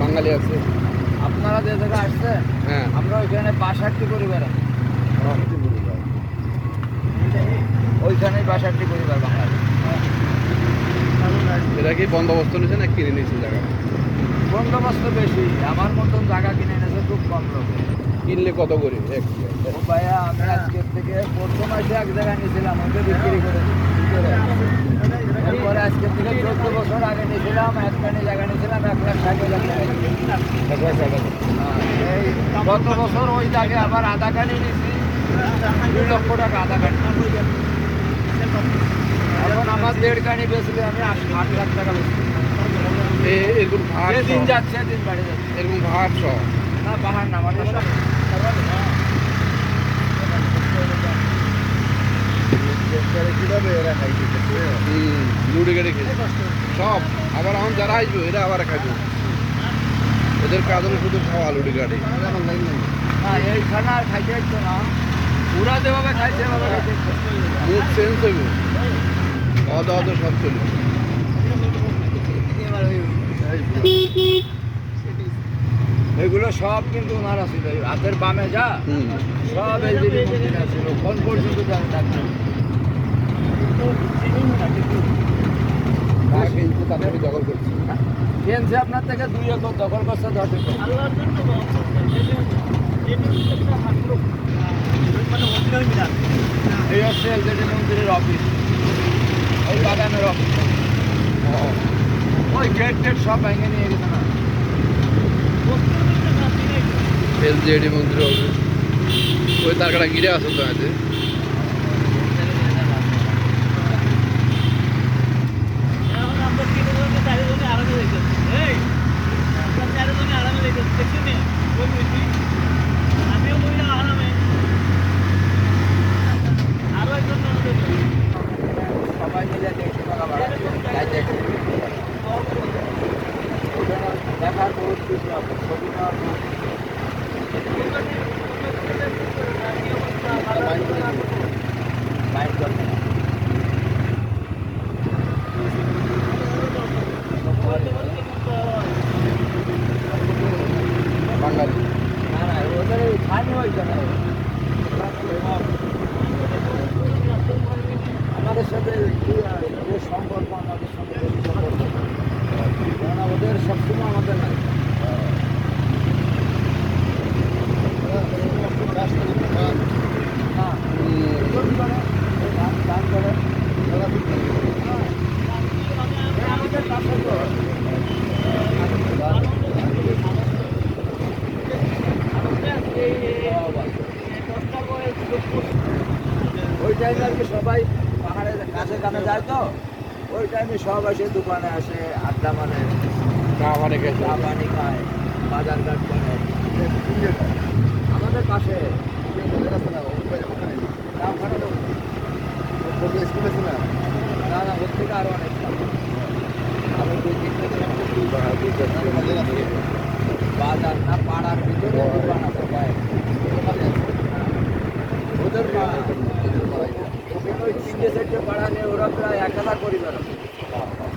বাঙালি আছে আপনারা যে জায়গায় আসছে হ্যাঁ আমরা ওইখানে বাষাটটি পরিবার ওইখানে বাষাটটি পরিবার বাঙালি বন্দোবস্ত নিয়েছে না কিনে নিয়েছে জায়গা বন্দোবস্ত বেশি আমার মতন জায়গা কিনে এনেছে খুব কম লোক। কিনলে কত করে? এক ভাইয়া আমি আজকের থেকে প্রথম মাসে এক জায়গায় নিয়েছিলাম ওকে বিক্রি করে এরপরে আজকের থেকে চোদ্দ বছর আগে নিয়েছিলাম একখানি জায়গা নিয়েছিলাম এক লাখ ষাট হাজার টাকা। হ্যাঁ, এই গত বছর ওই জায়গায় আবার আধা কানি নিয়েছি দুই লক্ষ টাকা আধা কানি। এখন আমার দেড় কানি বেচলে আমি আট লাখ টাকা বেচি। এ- এরকম যে দিন যাচ্ছে দিন বাড়ি যাচ্ছে। এরকম ভাট সহ। না পাহাড় না আমার সব সব। আবার এখন যারা আসবে এরা আবার খাইবে। এদের কাজ হলো শুধু খাওয়া লুডে গাড়ি না এইখানে আর খাইতে না। পুরা যেভাবে খাইছে। মুখ চেঞ্জ হইব। খাওয়া দাওয়া তো সব চলবে এগুলো সব কিন্তু ওনারা ছিল হাতের বামে যা সব এই ছিল কোন পর্যন্ত করছে। কিনছে আপনার থেকে দুই একর দখল করছে দশ একর এই হচ্ছে এলজেডি মন্দিরের অফিস ওই বাগানের অফিস ওই গেট টেট সব ভেঙে নিয়ে গেছে না। এলজিএডি মন্দির হবে। ওই তার কাটা গিরে আসতো আছে সবাই মিলে দেড়শো টাকা ভাড়া তাই দেখে ওখানে দেখার বহুত কিছু আছে ছবি নেওয়ার বহুত কিছু মাইন্ড করবে না বাঙালি না না ওদের এই খানি হয়েছে না আমাদের সাথে যে যে সম্পর্ক আমাদের সঙ্গে যে সম্পর্ক কেননা ওদের সবসময় আমাদের নাই। ওই টাইমে আর কি সবাই পাহাড়ের কাছে কানে যায় তো? ওই টাইমে সব এসে দোকানে আসে, আড্ডা মানে চা মানে গেছে। চা পানি খায়। বাজার ঘাট করে। আমাদের পাশে। ওখানে তো- না না, ওর থেকে আরও অনেক চারটে বাজার না, পাড়ার ভিতরে আছে কয়েক। ওদের পাড়া। ওই তিনটে চারটে পাড়া ওরা প্রায় এক হাজার পরিবার আছে।